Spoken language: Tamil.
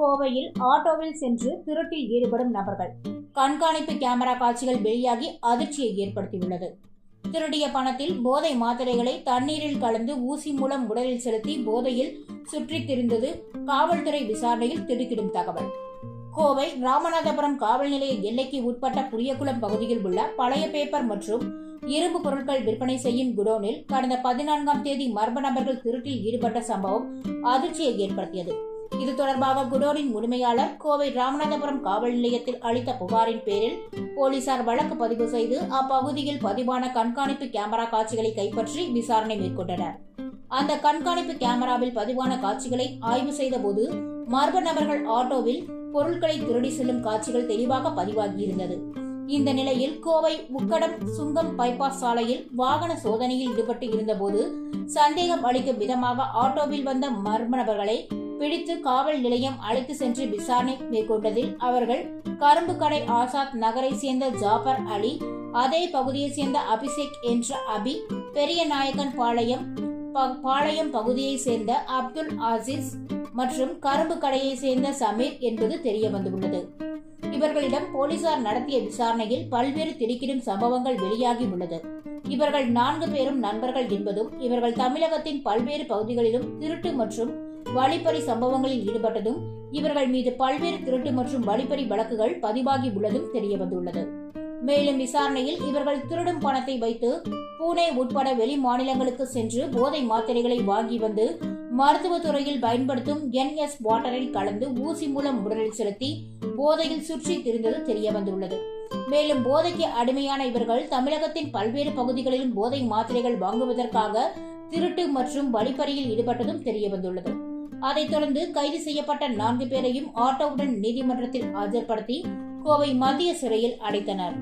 கோவையில் ஆட்டோவில் சென்று திருட்டில் ஈடுபடும் நபர்கள். கண்காணிப்பு கேமரா காட்சிகள் வெளியாகி அதிர்ச்சியை ஏற்படுத்தியுள்ளது. திருடிய பணத்தில் போதை மாத்திரைகளை தண்ணீரில் கலந்து ஊசி மூலம் உடலில் செலுத்தி போதையில் சுற்றித் திரிந்தது காவல்துறை விசாரணையில் திடுக்கிடும் தகவல். கோவை ராமநாதபுரம் காவல் நிலைய எல்லைக்கு உட்பட்ட புளியகுளம் பகுதியில் உள்ள பழைய பேப்பர் மற்றும் இரும்பு பொருட்கள் விற்பனை செய்யும் குடோனில் கடந்த பதினான்காம் தேதி மர்ம நபர்கள் திருட்டில் ஈடுபட்ட சம்பவம் அதிர்ச்சியை ஏற்படுத்தியது. இது தொடர்பாக குடோனின் உரிமையாளர் கோவை ராமநாதபுரம் காவல் நிலையத்தில் அளித்த புகாரின் பேரில் போலீசார் வழக்கு பதிவு செய்து அப்பகுதியில் பதிவான கண்காணிப்பு கேமரா காட்சிகளை கைப்பற்றி விசாரணை மேற்கொண்டனர். அந்த கண்காணிப்பு கேமராவில் பதிவான காட்சிகளை ஆய்வு செய்தபோது மர்ம நபர்கள் ஆட்டோவில் பொருட்களை திருடி செல்லும் காட்சிகள் தெளிவாக பதிவாகியிருந்தது. இந்த நிலையில் கோவை உக்கடம் சுங்கம் பைபாஸ் சாலையில் வாகன சோதனையில் ஈடுபட்டு இருந்தபோது சந்தேகம் அளிக்கும் விதமாக ஆட்டோவில் வந்த மர்ம நபர்களை பிடித்து காவல் நிலையம் அழைத்து சென்று விசாரணை மேற்கொண்டதில் அவர்கள் கரும்பு கடை ஆசாத் நகரை சேர்ந்த ஜாபர் அலி அதே பகுதியை சேர்ந்த அபிஷேக் என்ற அபி பெரிய நாயக்கன் பாளையம் ப- பாளையம் பகுதியை சேர்ந்த அப்துல் ஆசிஸ் மற்றும் கரும்பு கடையை சேர்ந்த சமீர் என்பது தெரிய வந்துள்ளது. இவர்களிடம் போலீசார் நடத்திய விசாரணையில் பல்வேறு திடுக்கிடும் சம்பவங்கள் வெளியாகி உள்ளது இவர்கள் நான்கு பேரும் நண்பர்கள் என்பதும் இவர்கள் தமிழகத்தின் பல்வேறு பகுதிகளிலும் திருட்டு மற்றும் வழிப்பறி சம்பவங்களில் ஈடுபட்டதும் இவர்கள் மீது பல்வேறு திருட்டு மற்றும் வழிப்பறி வழக்குகள் பதிவாகி உள்ளதும் தெரிய வந்துள்ளது மேலும் விசாரணையில் இவர்கள் திருடும் பணத்தை வைத்து பூனே உட்பட வெளி மாநிலங்களுக்கு சென்று போதை மாத்திரைகளை வாங்கி வந்து மருத்துவத்துறையில் பயன்படுத்தும் என்எஸ் வாட்டரில் கலந்து ஊசி மூலம் உடலில் செலுத்தி போதையில் சுற்றி திரிந்தது தெரிய வந்துள்ளது மேலும் போதைக்கு அடிமையான இவர்கள் தமிழகத்தின் பல்வேறு பகுதிகளிலும் போதை மாத்திரைகள் வாங்குவதற்காக திருட்டு மற்றும் வழிப்பறியில் ஈடுபட்டதும் தெரியவந்துள்ளது அதைத் தொடர்ந்து கைது செய்யப்பட்ட நான்கு பேரையும் ஆட்டோவுடன் நீதிமன்றத்தில் ஆஜர்படுத்தி கோவை மத்திய சிறையில் அடைத்தனர்.